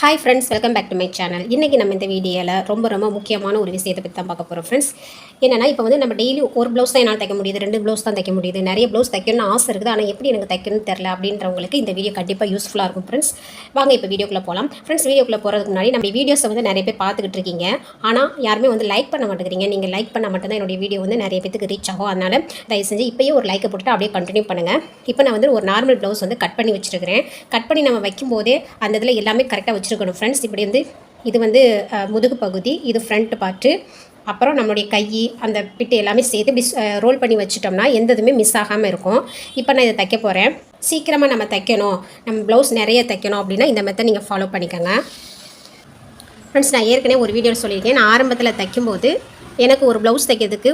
Hi friends welcome back to my channel இன்றைக்கி நம்ம இந்த வீடியோவில் ரொம்ப ரொம்ப முக்கியமான ஒரு விஷயத்தை பற்றி தான் பார்க்க போகிறோம் ஃப்ரெண்ட்ஸ் என்னென்னா இப்போ வந்து நம்ம டெய்லி ஒரு ப்ளவுஸ் தான் என்னால் தைக்க முடியுது ரெண்டு ப்ளவுஸ் தான் தைக்க முடியுது. நிறைய ப்ளவுஸ் தைக்கணும்னு ஆசை இருக்குது. ஆனால் எப்படி எனக்கு தைக்கணும்னு தெரில அப்படின்றவங்களுக்கு இந்த வீடியோ கண்டிப்பாக யூஸ்ஃபுல்லாக இருக்கும் ஃப்ரெண்ட்ஸ் வாங்க இப்போ வீடியோக்குள்ளே போகலாம் ஃப்ரெண்ட்ஸ் வீடியோக்குள்ளே போகிறதுக்கு முன்னாடி நம்ம வீடியோஸை வந்து நிறைய பேர் பார்த்துக்கிட்டு இருக்கீங்க. ஆனால் யாருமே வந்து லைக் பண்ண மாட்டேங்கிறீங்க. நீங்கள் லைக் பண்ண மட்டும்தான் என்னுடைய வீடியோ வந்து நிறைய பேத்துக்கு ரீச் ஆகும். அதனால் தயவு செஞ்சு இப்போயே ஒரு லைக்கை போட்டுட்டு அப்படியே கண்டினியூ பண்ணுங்கள் இப்போ நான் வந்து ஒரு நார்மல் ப்ளவுஸ் வந்து கட் பண்ணி வச்சுருக்கிறேன். கட் பண்ணி நம்ம வைக்கும்போதே அந்த இதில் எல்லாமே கரெக்டாக வச்சுருக்கணும் ஃப்ரெண்ட்ஸ் இப்படி வந்து இது வந்து முதுகு பகுதி இது ஃப்ரண்ட் பார்ட்டு அப்புறம் நம்மளுடைய கை அந்த பிட்டு எல்லாமே சேர்த்து இப்படி ரோல் பண்ணி வச்சுட்டோம்னா எந்த இதுவுமே மிஸ் ஆகாமல் இருக்கும். இப்போ நான் இதை தைக்க போகிறேன் சீக்கிரமாக நம்ம தைக்கணும். நம்ம ப்ளவுஸ் நிறைய தைக்கணும் அப்படின்னா இந்த மெத்தட் நீங்கள் ஃபாலோ பண்ணிக்கோங்க. ஃப்ரெண்ட்ஸ் நான் ஏற்கனவே ஒரு வீடியோ சொல்லியிருக்கேன். நான் ஆரம்பத்தில் தைக்கும்போது எனக்கு ஒரு ப்ளவுஸ் தைக்கிறதுக்கு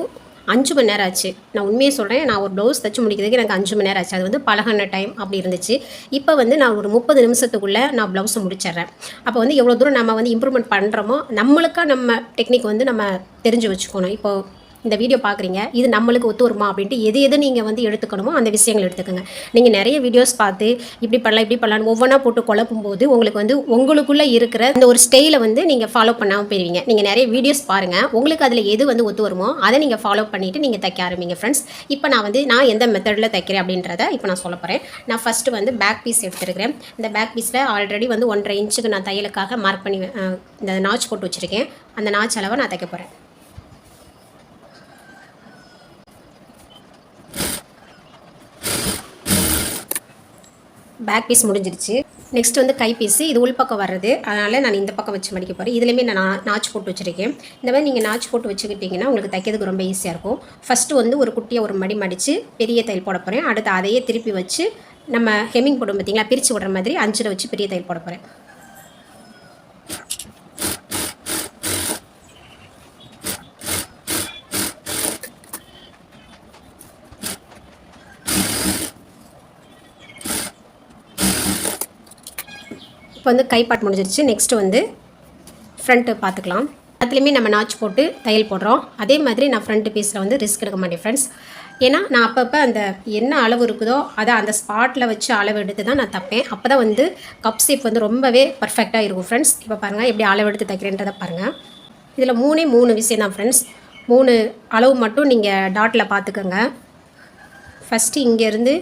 அஞ்சு மணி நேரம் ஆச்சு. நான் உண்மையை சொல்கிறேன் நான் ஒரு ப்ளவுஸ் தைச்சு முடிக்கிறதுக்கு எனக்கு அஞ்சு மணி நேரம் ஆச்சு. அது வந்து பழகின டைம் அப்படி இருந்துச்சு. இப்போ வந்து நான் ஒரு முப்பது நிமிஷத்துக்குள்ளே நான் ப்ளவுஸை முடிச்சிடுறேன். அப்போ வந்து எவ்வளோ தூரம் நம்ம வந்து இம்ப்ரூவ்மெண்ட் பண்ணுறோமோ நம்மளுக்காக நம்ம டெக்னிக் வந்து நம்ம தெரிஞ்சு வச்சுக்கணும். இப்போது இந்த வீடியோ பார்க்குறீங்க இது நம்மளுக்கு ஒத்து வருமா அப்படின்ட்டு எது எது நீங்கள் வந்து எடுத்துக்கணுமோ அந்த விஷயங்கள் எடுத்துக்கோங்க. நீங்கள் நிறைய வீடியோஸ் பார்த்து இப்படி பண்ணலாம் இப்படி பண்ணலாம்னு ஒவ்வொன்றா போட்டு குழப்பும் போது உங்களுக்கு வந்து உங்களுக்குள்ளே இருக்கிற இந்த ஒரு ஸ்டைலை வந்து நீங்கள் ஃபாலோ பண்ணாமல் போயிருவீங்க. நீங்கள் நிறைய வீடியோஸ் பாருங்கள் உங்களுக்கு அதில் எது வந்து ஒத்து வருமோ அதை நீங்கள் ஃபாலோ பண்ணிவிட்டு நீங்கள் தைக்க ஆரம்பிங்க ஃப்ரெண்ட்ஸ் இப்போ நான் வந்து நான் எந்த மெத்தடில் தைக்கிறேன் அப்படின்றத இப்போ நான் சொல்ல போகிறேன் நான் ஃபஸ்ட்டு வந்து பேக் பீஸ் எடுத்துருக்கிறேன். இந்த பேக் பீஸில் ஆல்ரெடி வந்து ஒன்றரை இன்ச்சுக்கு நான் தையலுக்காக மார்க் பண்ணி இந்த நாச் போட்டு வச்சுருக்கேன். அந்த நாச் அளவை நான் தைக்க போகிறேன் பேக் பீஸ் முடிஞ்சிருச்சு. நெக்ஸ்ட் வந்து கை பீஸு இது உள்பக்கம் வர்றது. அதனால் நான் இந்த பக்கம் வச்சு மடிக்க போகிறேன் இதுலேயுமே நான் நாச்சு போட்டு வச்சுருக்கேன். இந்த மாதிரி நீங்கள் நாச்சு போட்டு வச்சுக்கிட்டிங்கன்னா உங்களுக்கு தைக்கிறதுக்கு ரொம்ப ஈஸியாக இருக்கும். ஃபஸ்ட்டு வந்து ஒரு குட்டியாக ஒரு மடி மடித்து பெரிய தையல் போட போகிறேன் அடுத்து அதையே திருப்பி வச்சு நம்ம ஹெமிங் போடும் பார்த்தீங்களா பிரித்து விடுற மாதிரி அஞ்சில் வச்சு பெரிய தையல் போட போகிறேன் இப்போ வந்து கை பாட் முடிஞ்சிருச்சு. நெக்ஸ்ட்டு வந்து ஃப்ரண்ட்டு பார்த்துக்கலாம். அதுலேயுமே நம்ம நாச் போட்டு தையல் போடுறோம். அதே மாதிரி நான் ஃப்ரண்ட் பீஸில் வந்து ரிஸ்க் எடுக்க மாட்டேன் ஃப்ரெண்ட்ஸ் ஏன்னா நான் அப்பப்போ அந்த என்ன அளவு இருக்குதோ அதை அந்த ஸ்பாட்டில் வச்சு அளவு எடுத்து தான் நான் தைப்பேன். அப்போ தான் வந்து கப் ஷேப் வந்து ரொம்பவே பர்ஃபெக்டாக இருக்கும் ஃப்ரெண்ட்ஸ் இப்போ பாருங்கள் எப்படி அளவு எடுத்து தைக்கிறேன்றதை பாருங்கள் இதில் மூணே மூணு விஷயம் தான் ஃப்ரெண்ட்ஸ் மூணு அளவு மட்டும் நீங்கள் டாட்டில் பார்த்துக்கோங்க. ஃபஸ்ட்டு இங்கேருந்து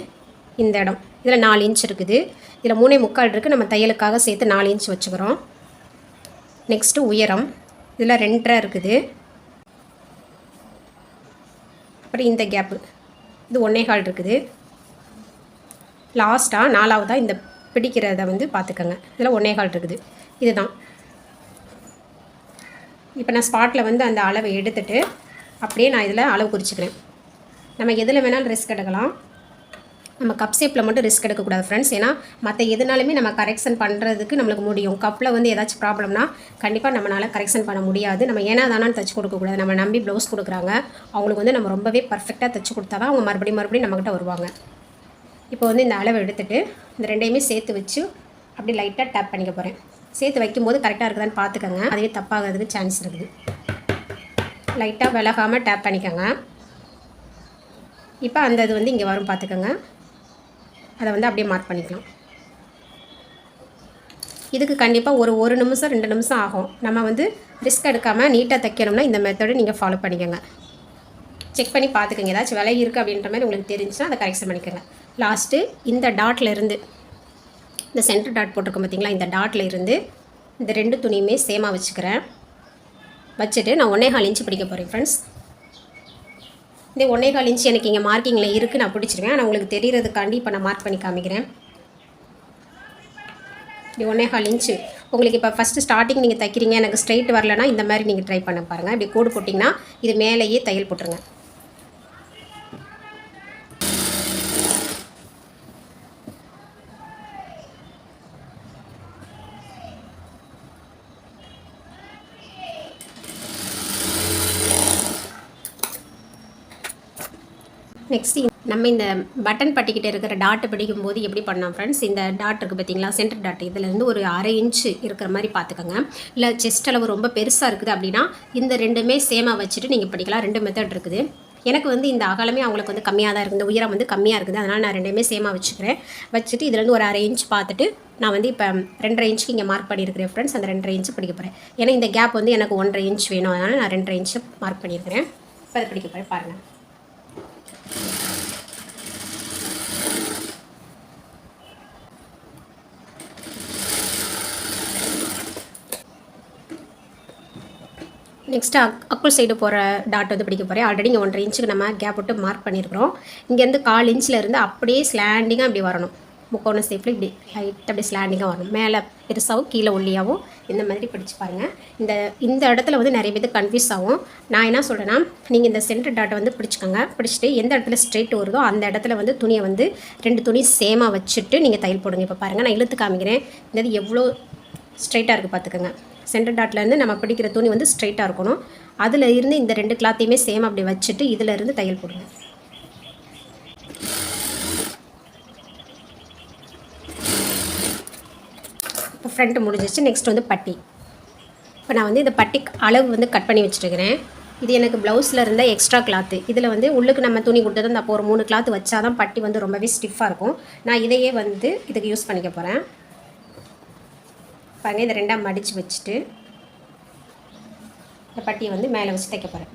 இந்த இடம். இதில் நாலு இன்ச் இருக்குது. இதில் மூணே முக்கால் இருக்குது நம்ம தையலுக்காக சேர்த்து நாலு இன்ச் வச்சுக்கிறோம். நெக்ஸ்ட்டு உயரம். இதில் ரெண்டரை இருக்குது. அப்புறம் இந்த கேப்பு இது ஒன்றே கால் இருக்குது. லாஸ்ட்டாக நாலாவதாக இந்த பிடிக்கிறத வந்து பார்த்துக்கோங்க. இதில் ஒன்றே கால் இருக்குது. இதுதான். இப்போ நான் ஸ்பாட்டில் வந்து அந்த அளவை எடுத்துட்டு அப்படியே நான் இதில் அளவு குறிச்சிக்கிறேன். நம்ம எதில் வேணாலும் ரிஸ்க் எடுக்கலாம் நம்ம கப் ஷேப்பில் மட்டும் ரிஸ்க் எடுக்கக்கூடாது ஃப்ரெண்ட்ஸ் ஏன்னா மற்ற எதுனாலுமே நம்ம கரெக்ஷன் பண்ணுறதுக்கு நம்மளுக்கு முடியும். கப்பில் வந்து ஏதாச்சும் ப்ராப்ளம்னா கண்டிப்பாக நம்மளால் கரெக்ஷன் பண்ண முடியாது. நம்ம ஏன்னா தானான்னு தச்சு கொடுக்கக்கூடாது. நம்ம நம்பி ப்ளவுஸ் கொடுக்குறாங்க. அவங்களுக்கு வந்து நம்ம ரொம்பவே பர்ஃபெக்டாக தச்சு கொடுத்தா தான் அவங்க மறுபடியும் மறுபடியும் நம்மக்கிட்ட வருவாங்க. இப்போ வந்து இந்த அளவை எடுத்துகிட்டு இந்த ரெண்டையுமே சேர்த்து வச்சு அப்படி லைட்டாக டேப் பண்ணிக்க போகிறேன் சேர்த்து வைக்கும்போது கரெக்டாக இருக்குதான்னு பார்த்துக்கோங்க அதுவே தப்பாகிறதுக்கு சான்ஸ் இருக்குது. லைட்டாக விலகாமல் டேப் பண்ணிக்கோங்க. இப்போ அந்த இது வந்து இங்கே வரும் பார்த்துக்கோங்க அதை வந்து அப்படியே மார்க் பண்ணிக்கலாம். இதுக்கு கண்டிப்பாக ஒரு ஒரு நிமிஷம் ரெண்டு நிமிஷம் ஆகும். நம்ம வந்து ரிஸ்க் எடுக்காமல் நீட்டாக தைக்கணும்னா இந்த மெத்தடு நீங்கள் ஃபாலோ பண்ணிக்கோங்க. செக் பண்ணி பார்த்துக்கோங்க. ஏதாச்சும் விலை இருக்குது அப்படின்ற மாதிரி உங்களுக்கு தெரிஞ்சுன்னா அதை கரெக்ஷன் பண்ணிக்கோங்க. லாஸ்ட்டு இந்த டாட்டில் இருந்து இந்த சென்டர் டாட் போட்டிருக்கோம் பார்த்தீங்களா? இந்த டாட்டில் இருந்து இந்த ரெண்டு துணியுமே சேமாக வச்சுக்கிறேன். வச்சுட்டு நான் ஒன்றே கால் இன்ச்சு பிடிக்க போகிறேன் ஃப்ரெண்ட்ஸ் இந்த ஒன்றே கால் இன்ச்சு எனக்கு இங்கே மார்க்கிங்கில் இருக்குது நான் பிடிச்சிருவேன். ஆனால் உங்களுக்கு தெரிகிறதுக்காண்டி இப்போ நான் மார்க் பண்ணி காமிக்கிறேன். இப்படி ஒன்றே கால் இன்ச்சு. உங்களுக்கு இப்போ ஃபஸ்ட்டு ஸ்டார்டிங் நீங்கள் தைக்கிறீங்க எனக்கு ஸ்ட்ரைட் வரலனா இந்த மாதிரி நீங்கள் ட்ரை பண்ண பாருங்கள் இப்படி கோடு போட்டிங்கன்னா இது மேலேயே தையல் போட்டுருங்க. நெக்ஸ்ட் நம்ம இந்த பட்டன் பட்டிக்கிட்ட இருக்கிற டாட்டு பிடிக்கும் போது எப்படி பண்ணோம் ஃப்ரெண்ட்ஸ் இந்த டாட் இருக்குது பார்த்தீங்களா சென்டர் டாட் இதுலேருந்து ஒரு அரை இன்ச்சு இருக்கிற மாதிரி பார்த்துக்கோங்க. இல்லை செஸ்ட் அளவு ரொம்ப பெருசாக இருக்குது அப்படின்னா இந்த ரெண்டுமே சேமாக வச்சுட்டு நீங்கள் படிக்கலாம். ரெண்டு மெத்தட் இருக்குது. எனக்கு வந்து இந்த அகலமே அவங்களுக்கு வந்து கம்மியாக தான் இருக்குது. இந்த உயரம் வந்து கம்மியாக இருக்குது. அதனால் நான் ரெண்டுமே சேமாக வச்சுக்கிறேன். வச்சுட்டு இதுலேருந்து ஒரு அரை இன்ச் பார்த்துட்டு நான் வந்து இப்போ ரெண்டரை இன்ச்சுக்கு இங்கே மார்க் பண்ணியிருக்கிறேன் ஃப்ரெண்ட்ஸ் அந்த ரெண்டரை இன்ச்சு படிக்க போகிறேன் ஏன்னா இந்த கேப் வந்து எனக்கு ஒன்றரை இன்ச் வேணும். அதனால் நான் ரெண்டரை இன்ச்சு மார்க் பண்ணியிருக்கிறேன். இப்போ அதை படிக்க போகிறேன் பாருங்கள் நெக்ஸ்ட்டு அக் அக்குள் சைடு போகிற டாட் வந்து பிடிக்க போகிறேன் ஆல்ரெடி இங்கே ஒன்றரை இன்ச்சுக்கு நம்ம கேப் விட்டு மார்க் பண்ணியிருக்கிறோம் இங்கேருந்து கால் இன்ச்சில் இருந்து அப்படியே ஸ்லாண்டிங்காக இப்படி வரணும். முக்கோண ஷேப்பில் இப்படி லைட் அப்படி ஸ்லாண்டிங்காக வரணும். மேலே பெருசாகவும் கீழே ஒல்லியாகவும் இந்த மாதிரி பிடிச்சி பாருங்கள் இந்த இந்த இடத்துல வந்து நிறைய பேர் கன்ஃபியூஸ் ஆகும். நான் என்ன சொல்கிறேன்னா நீங்கள் இந்த சென்டர் டாட்டை வந்து பிடிச்சிக்கோங்க. பிடிச்சிட்டு எந்த இடத்துல ஸ்ட்ரெயிட் வருதோ அந்த இடத்துல வந்து துணியை வந்து ரெண்டு துணி சேமாக வச்சுட்டு நீங்கள் தையல் போடுங்க. இப்போ பாருங்கள் நான் இழுத்து காமிக்கிறேன். இந்த எவ்வளோ ஸ்ட்ரைட்டாக இருக்குது பார்த்துக்கோங்க சென்டர் டாட்லேருந்து நம்ம பிடிக்கிற துணி வந்து ஸ்ட்ரைட்டாக இருக்கணும். அதில் இருந்து இந்த ரெண்டு கிளாத்தையுமே சேம் அப்படி வச்சுட்டு இதில் இருந்து தையல் போடுங்க இப்போ ஃப்ரண்ட் முடிஞ்சிச்சு நெக்ஸ்ட் வந்து பட்டி. இப்போ நான் வந்து இந்த பட்டி அளவு வந்து கட் பண்ணி வச்சுருக்கிறேன் இது எனக்கு ப்ளவுஸில் இருந்த எக்ஸ்ட்ரா கிளாத்து இதில் வந்து உள்ளுக்கு நம்ம துணி கொடுத்தது அந்த அப்போ ஒரு மூணு கிளாத் வச்சா தான் பட்டி வந்து ரொம்பவே ஸ்டிஃபாக இருக்கும். நான் இதையே வந்து இதுக்கு யூஸ் பண்ணிக்க போகிறேன் பாருங்க இதை ரெண்டாக மடித்து வச்சுட்டு இந்த பட்டியை வந்து மேலே வச்சு தைக்க போகிறேன்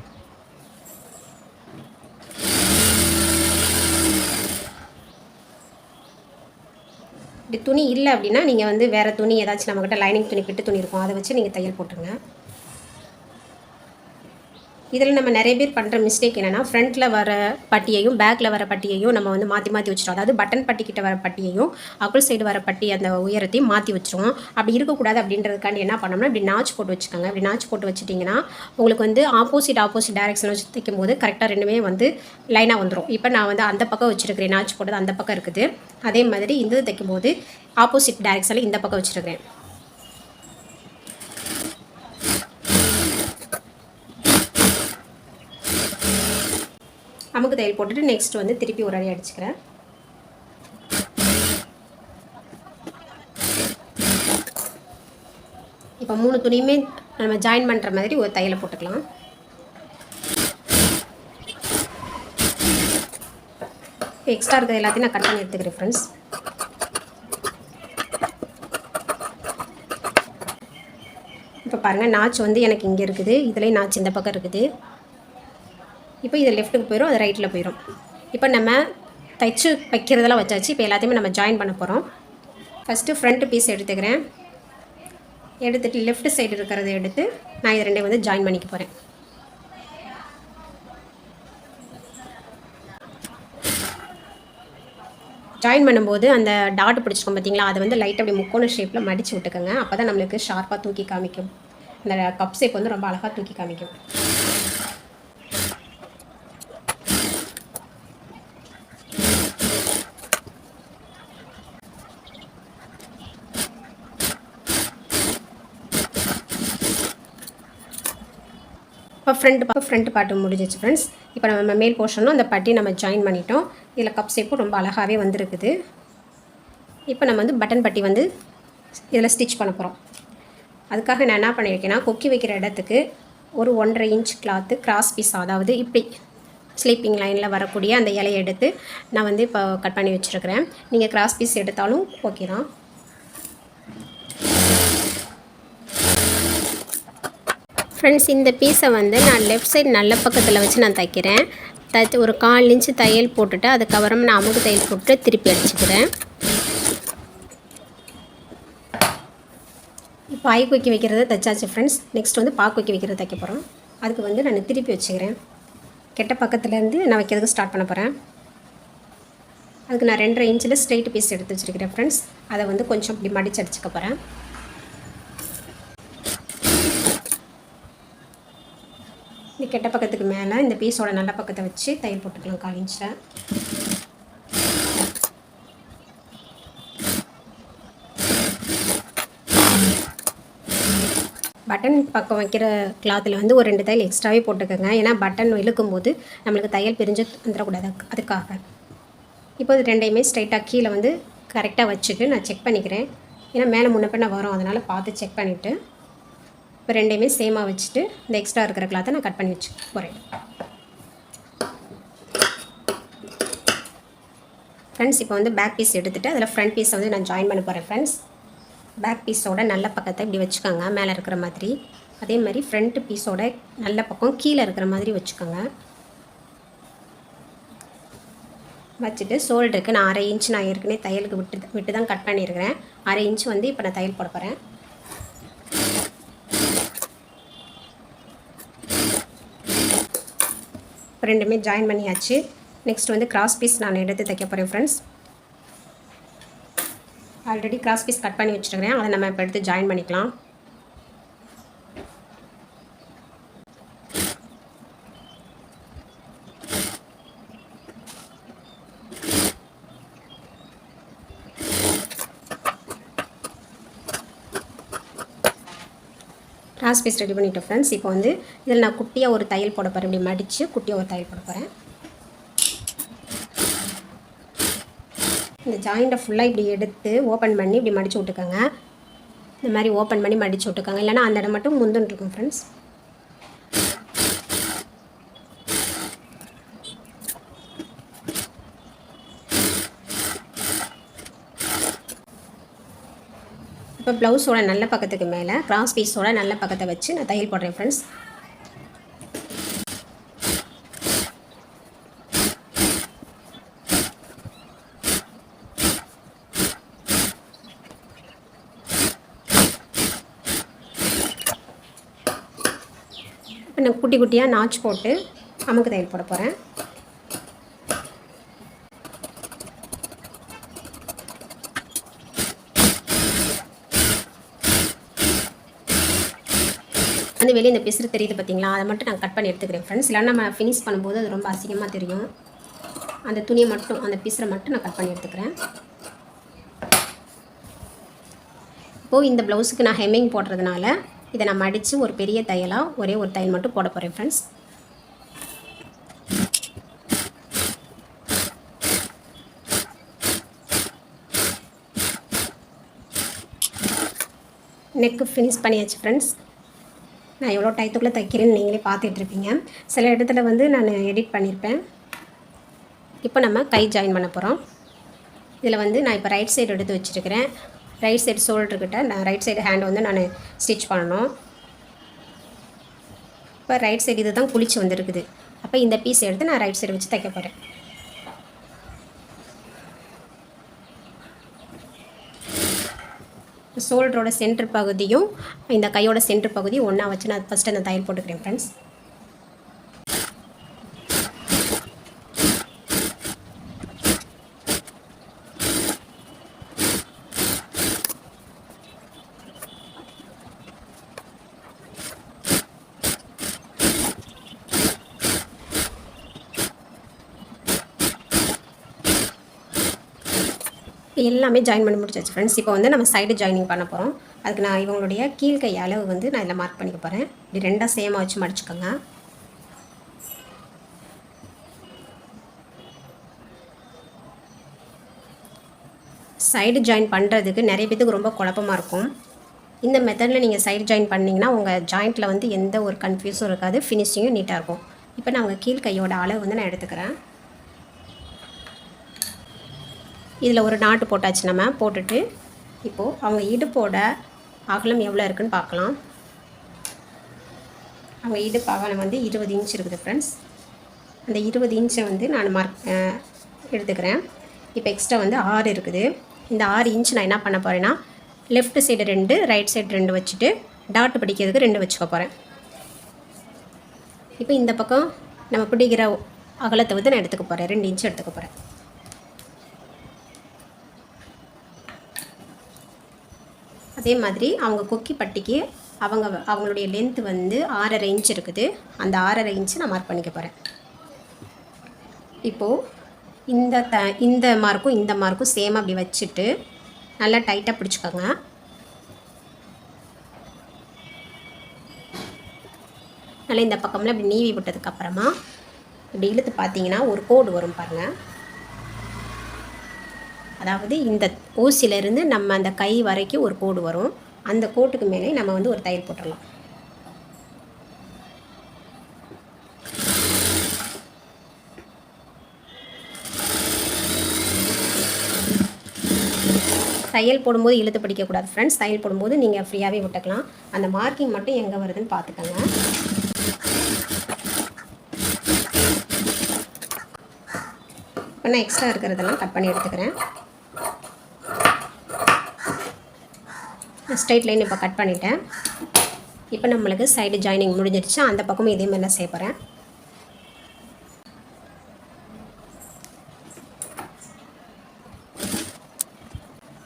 இப்படி துணி இல்லை அப்படின்னா நீங்கள் வந்து வேறு துணி ஏதாச்சும் நம்மக்கிட்ட லைனிங் துணி பிட்டு துணி இருக்கும் அதை வச்சு நீங்கள் தையல் போட்டுருங்க. இதில் நம்ம நிறைய பேர் பண்ணுற மிஸ்டேக் என்னென்னா ஃப்ரண்ட்டில் வர பட்டியையும் பேக்கில் வர பட்டியையும் நம்ம வந்து மாற்றி மாற்றி வச்சிட்டோம். அதாவது பட்டன் பட்டிக்கிட்ட வர பட்டியையும் அக்குள் சைடு வர பட்டி அந்த உயரத்தையும் மாற்றி வச்சுருவோம். அப்படி இருக்கக்கூடாது அப்படின்றதுக்காண்டி என்ன பண்ணோம்னா இப்படி நாச் போட்டு வச்சுக்கோங்க. இப்படி நாச் போட்டு வச்சுட்டிங்கன்னா உங்களுக்கு வந்து ஆப்போசிட் ஆப்போசிட் டேரக்ஷன் வச்சு தைக்கும் போது கரெக்டாக ரெண்டுமே வந்து லைனாக வந்துடும் இப்போ நான் வந்து அந்த பக்கம் வச்சுருக்கிறேன் நாச் போட்டது அந்த பக்கம் இருக்குது. அதே மாதிரி இந்த தைக்கும் போது ஆப்போசிட் டேரக்ஷனில் இந்த பக்கம் வச்சுருக்கிறேன். அமுக்கு தையல் போட்டுட்டு நெக்ஸ்ட் வந்து திருப்பி ஒரு அடி அடிச்சுக்கிறேன். இப்போ மூணு துணியுமே நம்ம ஜாயின் பண்ணுற மாதிரி ஒரு தையலை போட்டுக்கலாம். எக்ஸ்ட்ரா இருக்கிறது எல்லாத்தையும் நான் கட் பண்ணி எடுத்துக்கிறேன் ஃப்ரெண்ட்ஸ் இப்போ பாருங்கள் நாச்சு வந்து எனக்கு இங்கே இருக்குது. இதுலேயும் நாச்சு இந்த பக்கம் இருக்குது. இப்போ இது லெஃப்ட்டுக்கு போயிடும் அது ரைட்டில் போயிடும் இப்போ நம்ம தைச்சு வைக்கிறதெல்லாம் வச்சாச்சு. இப்போ எல்லாத்தையுமே நம்ம ஜாயின் பண்ண போகிறோம் ஃபஸ்ட்டு ஃப்ரண்ட்டு பீஸ் எடுத்துக்கிறேன். எடுத்துகிட்டு லெஃப்ட் சைடு இருக்கிறத எடுத்து நான் இது ரெண்டையும் வந்து ஜாயின் பண்ணிக்க போகிறேன் ஜாயின் பண்ணும்போது அந்த டாட் பிடிச்சிருக்கோம் பார்த்தீங்களா அதை வந்து லைட் அப்படி முக்கோண ஷேப்பில் மடித்து விட்டுக்கோங்க. அப்போ தான் நம்மளுக்கு ஷார்ப்பாக தூக்கி காமிக்கும். அந்த கப் ஷேப் வந்து ரொம்ப அழகாக தூக்கி காமிக்கும். ஃப்ரண்ட் இப்போ ஃப்ரண்ட் பாட்டு முடிஞ்சிச்சு ஃப்ரெண்ட்ஸ் இப்போ நம்ம மேல் போர்ஷனும் அந்த பட்டி நம்ம ஜாயின் பண்ணிட்டோம். இதில் கப் ஷேப்பும் ரொம்ப அழகாகவே வந்திருக்குது. இப்போ நம்ம வந்து பட்டன் பட்டி வந்து இதில் ஸ்டிச் பண்ண போகிறோம் அதுக்காக நான் என்ன பண்ணியிருக்கேன்னா கொக்கி வைக்கிற இடத்துக்கு ஒரு ஒன்றரை இன்ச் கிளாத்து கிராஸ் பீஸ் அதாவது இப்படி ஸ்லீப்பிங் லைனில் வரக்கூடிய அந்த இலையை எடுத்து நான் வந்து இப்போ கட் பண்ணி வச்சுருக்கிறேன். நீங்கள் கிராஸ் பீஸ் எடுத்தாலும் ஓகே தான். ஃப்ரெண்ட்ஸ் இந்த பீஸை வந்து நான் லெஃப்ட் சைடு நல்ல பக்கத்தில் வச்சு நான் தைக்கிறேன். தைச்சு ஒரு கால் இன்ச்சு தையல் போட்டுட்டு அதுக்கப்புறம் நான் அமுக்கு தையல் போட்டு திருப்பி அடிச்சுக்கிறேன். இப்போ ஐ கொக்கி வைக்கிறத தைச்சாச்சு ஃப்ரெண்ட்ஸ் நெக்ஸ்ட் வந்து பாக்கு கொக்கி வைக்கிறத தைக்க போகிறோம் அதுக்கு வந்து நான் திருப்பி வச்சுக்கிறேன். கெட்ட பக்கத்துலேருந்து நான் வைக்கிறதுக்கு ஸ்டார்ட் பண்ண போகிறேன் அதுக்கு நான் ரெண்டரை இன்ச்சில் ஸ்ட்ரைட் பீஸ் எடுத்து வச்சுருக்கிறேன் ஃப்ரெண்ட்ஸ் அதை வந்து கொஞ்சம் இப்படி மடிச்சு அடிச்சுக்க போகிறேன் இந்த கெட்ட பக்கத்துக்கு மேலே இந்த பீஸோட நல்ல பக்கத்தை வச்சு தையல் போட்டுக்கலாம் கால் இன்ச்சில் பட்டன் பக்கம் வைக்கிற கிளாத்தில் வந்து ஒரு ரெண்டு தையல் எக்ஸ்ட்ராவே போட்டுக்கோங்க. ஏன்னா பட்டன் இழுக்கும் போது நம்மளுக்கு தையல் பிரிஞ்சு வந்துடக்கூடாது அதுக்காக. இப்போ இது ரெண்டையுமே ஸ்ட்ரைட்டாக கீழே வந்து கரெக்டாக வச்சுட்டு நான் செக் பண்ணிக்கிறேன். ஏன்னா மேலே முன்ன பின்ன வரும் அதனால் பார்த்து செக் பண்ணிவிட்டு இப்போ ரெண்டையுமே சேமாக வச்சுட்டு இந்த எக்ஸ்ட்ரா இருக்கிற கிளாத்தை நான் கட் பண்ணி வச்சு போகிறேன் ஃப்ரெண்ட்ஸ் இப்போ வந்து பேக் பீஸ் எடுத்துகிட்டு அதில் ஃப்ரண்ட் பீஸை வந்து நான் ஜாயின் பண்ண போகிறேன் ஃப்ரெண்ட்ஸ் பேக் பீஸோட நல்ல பக்கத்தை இப்படி வச்சுக்கோங்க மேலே இருக்கிற மாதிரி. அதே மாதிரி ஃப்ரண்ட் பீஸோட நல்ல பக்கம் கீழே இருக்கிற மாதிரி வச்சுக்கோங்க. வச்சுட்டு ஷோல்டருக்கு நான் அரை இன்ச் நான் ஏற்கனவே தையலுக்கு விட்டு விட்டு தான் கட் பண்ணியிருக்கிறேன். அரை இன்ச் வந்து இப்போ நான் தையல் போட போகிறேன் இப்போ ரெண்டுமே ஜாயின் பண்ணியாச்சு. நெக்ஸ்ட் வந்து கிராஸ் பீஸ் நான் எடுத்து தைக்க போகிறேன் friends already cross piece cut பண்ணி வச்சுருக்கிறேன். அதை நம்ம இப்போ எடுத்து ஜாயின் பண்ணிக்கலாம். கிராஸ் பீஸ் ரெடி பண்ணிட்டோம் ஃப்ரெண்ட்ஸ் இப்போ வந்து இதில் நான் குட்டியாக ஒரு தையல் போட போகிறேன் இப்படி மடித்து குட்டியாக ஒரு தையல் போட போகிறேன் இந்த ஜாயிண்ட்டை ஃபுல்லாக இப்படி எடுத்து ஓப்பன் பண்ணி இப்படி மடித்து விட்டுக்கோங்க. இந்த மாதிரி ஓப்பன் பண்ணி மடித்து விட்டுக்கோங்க. இல்லைனா அந்த இடம் மட்டும் முந்துன்னு இருக்கும் ஃப்ரெண்ட்ஸ் இப்போ ப்ளவுஸோட நல்ல பக்கத்துக்கு மேலே கிராஸ் பீஸோட நல்ல பக்கத்தை வச்சு நான் தையல் போடுறேன் ஃப்ரெண்ட்ஸ் இப்போ நான் குட்டி குட்டியாக நாச் போட்டு அமுக்கு தையல் போட போகிறேன் வந்து வெளியே இந்த பிசுறு தெரியுது பார்த்தீங்களா அதை மட்டும் நான் கட் பண்ணி எடுத்துக்கிறேன் ஃப்ரெண்ட்ஸ் இல்லைனா நம்ம ஃபினிஷ் பண்ணும்போது அது ரொம்ப அசிங்கமாக தெரியும். அந்த துணியை மட்டும் அந்த பிசுரை மட்டும் நான் கட் பண்ணி எடுத்துக்கிறேன். இப்போது இந்த ப்ளவுஸுக்கு நான் ஹெம்மிங் போடுறதுனால இதை நான் மடித்து ஒரு பெரிய தையலாக ஒரே ஒரு தையல் மட்டும் போட போகிறேன் ஃப்ரெண்ட்ஸ் நெக்கு ஃபினிஷ் பண்ணியாச்சு ஃப்ரெண்ட்ஸ் நான் எவ்வளோ டயத்துக்குள்ளே தைக்கிறேன்னு நீங்களே பார்த்துட்ருப்பீங்க சில இடத்துல வந்து நான் எடிட் பண்ணியிருப்பேன் இப்போ நம்ம கை ஜாயின் பண்ண போகிறோம் இதில் வந்து நான் இப்போ ரைட் சைடு எடுத்து வச்சுருக்கிறேன். ரைட் சைடு ஷோல்டர்கிட்ட நான் ரைட் சைடு ஹேண்ட் வந்து நான் ஸ்டிச் பண்ணணும். இப்போ ரைட் சைடு இது தான் குளிச்சு வந்திருக்குது. அப்போ இந்த பீஸ் எடுத்து நான் ரைட் சைடு வச்சு தைக்க போகிறேன் ஷோல்டரோட சென்டர் பகுதியும் இந்த கையோட சென்டர் பகுதியும் ஒன்றா வச்சு நான் ஃபஸ்ட்டு அந்த தையல் போட்டுக்கிறேன் ஃப்ரெண்ட்ஸ் எல்லாமே ஜாயின் பண்ணி முடிச்சாச்சு ஃப்ரெண்ட்ஸ் இப்போ வந்து நம்ம சைடு ஜாயினிங் பண்ண போகிறோம் அதுக்கு நான் இவங்களுடைய கீழ்கை அளவு வந்து நான் இதில் மார்க் பண்ணிக்க போகிறேன் இப்படி ரெண்டாக சேமாக வச்சு மடிச்சுக்கோங்க. சைடு ஜாயின் பண்ணுறதுக்கு நிறைய பேத்துக்கு ரொம்ப குழப்பமாக இருக்கும். இந்த மெத்தடில் நீங்கள் சைடு ஜாயின் பண்ணிங்கன்னா உங்கள் ஜாயிண்ட்டில் வந்து எந்த ஒரு கன்ஃபியூஸும் இருக்காது. ஃபினிஷிங்கும் நீட்டாக இருக்கும். இப்போ நான் உங்கள் கீழ் கையோட அளவு வந்து நான் எடுத்துக்கிறேன். இதில் ஒரு நாட்டு போட்டாச்சு நம்ம போட்டுட்டு இப்போது அவங்க இடுப்போட அகலம் எவ்வளோ இருக்குன்னு பார்க்கலாம். அவங்க இடுப்பு அகலம் வந்து இருபது இன்ச் இருக்குது ஃப்ரெண்ட்ஸ் அந்த இருபது இன்ச்சை வந்து நான் மார்க் எடுத்துக்கிறேன். இப்போ எக்ஸ்ட்ரா வந்து ஆறு இருக்குது. இந்த ஆறு இன்ச் நான் என்ன பண்ண போகிறேன்னா லெஃப்ட் சைடு ரெண்டு ரைட் சைடு ரெண்டு வச்சுட்டு டாட் பிடிக்கிறதுக்கு ரெண்டு வச்சுக்க போகிறேன் இப்போ இந்த பக்கம் நம்ம பிடிக்கிற அகலத்தை வந்து நான் எடுத்துக்க போகிறேன் ரெண்டு இன்ச் எடுத்துக்க போகிறேன் அதே மாதிரி அவங்க கொக்கி பட்டிக்கு அவங்க அவங்களுடைய லென்த்து வந்து ஆறரை இன்ச் இருக்குது. அந்த ஆறரை இன்ச்சு நான் மார்க் பண்ணிக்க போகிறேன் இப்போது இந்த த இந்த மார்க்கும் இந்த மார்க்கும் சேம் அப்படி வச்சுட்டு நல்லா டைட்டாக பிடிச்சிக்கோங்க. நல்லா இந்த பக்கம்லாம் இப்படி நீவி விட்டதுக்கப்புறமா இப்படி இழுத்து பார்த்தீங்கன்னா ஒரு கோடு வரும் பாருங்கள் அதாவது இந்த ஊசியிலேருந்து நம்ம அந்த கை வரைக்கும் ஒரு கோடு வரும். அந்த கோட்டுக்கு மேலே நம்ம வந்து ஒரு தையல் போட்டுடலாம் தையல் போடும்போது இழுத்து படிக்கக்கூடாது ஃப்ரெண்ட்ஸ் தையல் போடும்போது நீங்கள் ஃப்ரீயாகவே விட்டுக்கலாம். அந்த மார்க்கிங் மட்டும் எங்கே வருதுன்னு பார்த்துக்கோங்க இப்போ நான் எக்ஸ்ட்ரா இருக்கிறதெல்லாம் கட் பண்ணி எடுத்துக்கிறேன். ஸ்ட்ரைட் லைன் இப்போ கட் பண்ணிட்டேன். இப்போ நம்மளுக்கு சைடு ஜாயினிங் முடிஞ்சிருச்சு. அந்த பக்கமும் இதே மாதிரி நான் செய்ய போகிறேன்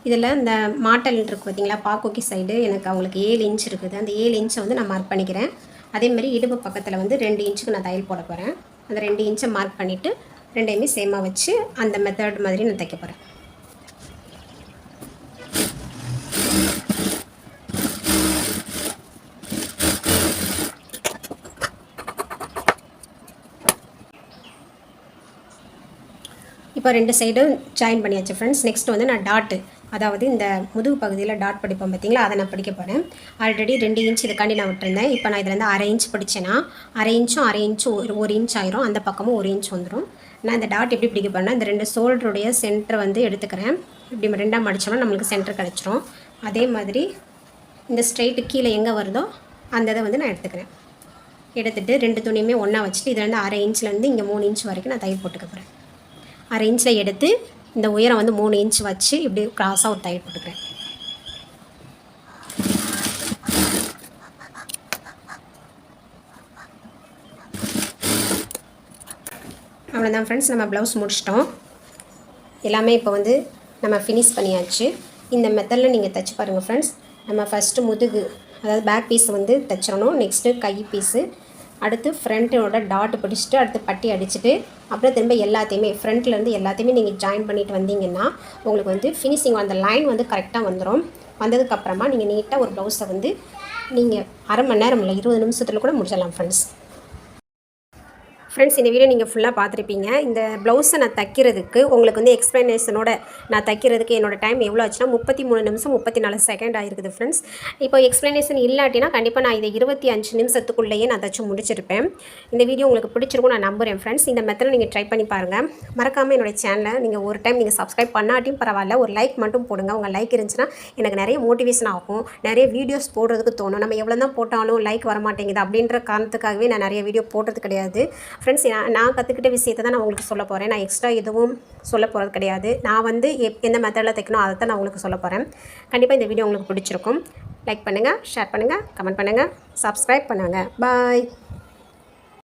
இதில் இந்த மாட்டல் இருக்குது பார்த்தீங்களா பாக்கோக்கி சைடு எனக்கு அவங்களுக்கு ஏழு இன்ச் இருக்குது. அந்த ஏழு இன்ச்சை வந்து நான் மார்க் பண்ணிக்கிறேன். அதே மாதிரி இடுப்பு பக்கத்தில் வந்து ரெண்டு இன்ச்சுக்கு நான் தையல் போட போகிறேன் அந்த ரெண்டு இன்ச்சை மார்க் பண்ணிவிட்டு ரெண்டையுமே சேமாக வச்சு அந்த மெத்தட் மாதிரி நான் தைக்க போகிறேன் இப்போ ரெண்டு சைடும் ஜாயின் பண்ணியாச்சு ஃப்ரெண்ட்ஸ் நெக்ஸ்ட் வந்து நான் டாட்டு அதாவது இந்த முதுகு பகுதியில் டாட் படிப்போம் பார்த்தீங்களா? அதை நான் படிக்க போகிறேன் ஆல்ரெடி ரெண்டு இன்ச் இதுக்காண்டி நான் விட்டுருந்தேன். இப்போ நான் இதுலேருந்து அரை இன்ச் படித்தேன்னா அரை இன்ச்சும் அரை இன்ச்சும் ஒரு ஒரு இன்ச் ஆயிரும். அந்த பக்கமும் ஒரு இன்ச் வந்துடும் நான் இந்த டாட் எப்படி பிடிக்க போகிறேன்னா இந்த ரெண்டு ஷோல்டருடைய சென்டரை வந்து எடுத்துக்கிறேன். இப்படி ரெண்டாக மடித்தோம்னா நம்மளுக்கு சென்டர் கிடச்சிரும். அதே மாதிரி இந்த ஸ்ட்ரைட்டு கீழே எங்கே வருதோ அந்த இதை வந்து நான் எடுத்துக்கிறேன். எடுத்துகிட்டு ரெண்டு துணியுமே ஒன்றா வச்சுட்டு இதுலேருந்து அரை இன்ச்லேருந்து இங்கே மூணு இன்ச் வரைக்கும் நான் தையல் போட்டுக்க போகிறேன் அரை இன்ச்சில் எடுத்து இந்த உயரம் வந்து மூணு இன்ச் வச்சு இப்படி கிராஸாக ஒரு தையல் போட்டுக்கிறேன். அவ்வளோதான் ஃப்ரெண்ட்ஸ் நம்ம ப்ளவுஸ் முடிச்சிட்டோம். எல்லாமே இப்போ வந்து நம்ம ஃபினிஷ் பண்ணியாச்சு. இந்த மெத்தடில் நீங்கள் தைச்சி பாருங்கள் ஃப்ரெண்ட்ஸ் நம்ம ஃபஸ்ட்டு முதுகு அதாவது பேக் பீஸ் வந்து தைச்சிடணும். நெக்ஸ்ட்டு கை பீஸு அடுத்து ஃப்ரண்ட்டோட டாட் பிடிச்சிட்டு அடுத்து பட்டி அடிச்சுட்டு அப்புறம் திரும்ப எல்லாத்தையுமே ஃப்ரண்ட்லேருந்து எல்லாத்தையுமே நீங்கள் ஜாயின் பண்ணிட்டு வந்தீங்கன்னா உங்களுக்கு வந்து ஃபினிஷிங் அந்த லைன் வந்து கரெக்டாக வந்துடும் வந்ததுக்கப்புறமா நீங்கள் நீட்டாக ஒரு ப்ளவுஸை வந்து நீங்கள் அரை மணி நேரம் இல்லை இருபது நிமிஷத்தில் கூட முடிச்சிடலாம் ஃப்ரெண்ட்ஸ் ஃப்ரெண்ட்ஸ் இந்த வீடியோ நீங்கள் ஃபுல்லாக பார்த்துருப்பீங்க. இந்த ப்ளவுஸை நான் தைக்கிறதுக்கு உங்களுக்கு வந்து எக்ஸ்ப்ளனேஷனோட நான் தைக்கிறதுக்கு என்னோடய டைம் எவ்வளோ ஆச்சுன்னா முப்பத்தி மூணு நிமிஷம் முப்பத்தி நாலு செகண்ட் ஆகிருக்குது ஃப்ரெண்ட்ஸ் இப்போ எக்ஸ்ப்ளனேஷன் இல்லாட்டினா கண்டிப்பாக நான் இதை இருபத்தி அஞ்சு நிமிஷத்துக்குள்ளேயே நான் தச்சு முடிச்சிருப்பேன். இந்த வீடியோ உங்களுக்கு பிடிச்சிருக்கும் நான் நம்புகிறேன் ஃப்ரெண்ட்ஸ் இந்த மெத்தடில் நீங்கள் ட்ரை பண்ணி பாருங்கள் மறக்காமல் என்னோட சேனலை நீங்கள் ஒரு டைம் நீங்கள் சப்ஸ்கிரைப் பண்ணாட்டியும் பரவாயில்ல ஒரு லைக் மட்டும் போடுங்க. உங்கள் லைக் இருந்துச்சுன்னா எனக்கு நிறைய மோட்டிவேஷன் ஆகும். நிறைய வீடியோஸ் போடுறதுக்கு தோணும். நம்ம எவ்வளோ தான் போட்டாலும் லைக் வர மாட்டேங்குது அப்படின்ற காரணத்துக்காகவே நான் நிறைய வீடியோ போடுறது கிடையாது. ஃப்ரெண்ட்ஸ் நான் நான் கற்றுக்கிட்ட விஷயத்தை தான் நான் உங்களுக்கு சொல்ல போகிறேன் நான் எக்ஸ்ட்ரா எதுவும் சொல்ல போகிறது கிடையாது. நான் வந்து எப் எந்த மெத்தடில் தைக்கணும் அதை தான் நான் உங்களுக்கு சொல்ல போகிறேன் கண்டிப்பாக இந்த வீடியோ உங்களுக்கு பிடிச்சிருக்கும். லைக் பண்ணுங்கள் ஷேர் பண்ணுங்கள் கமெண்ட் பண்ணுங்கள் சப்ஸ்கிரைப் பண்ணுங்கள் பாய்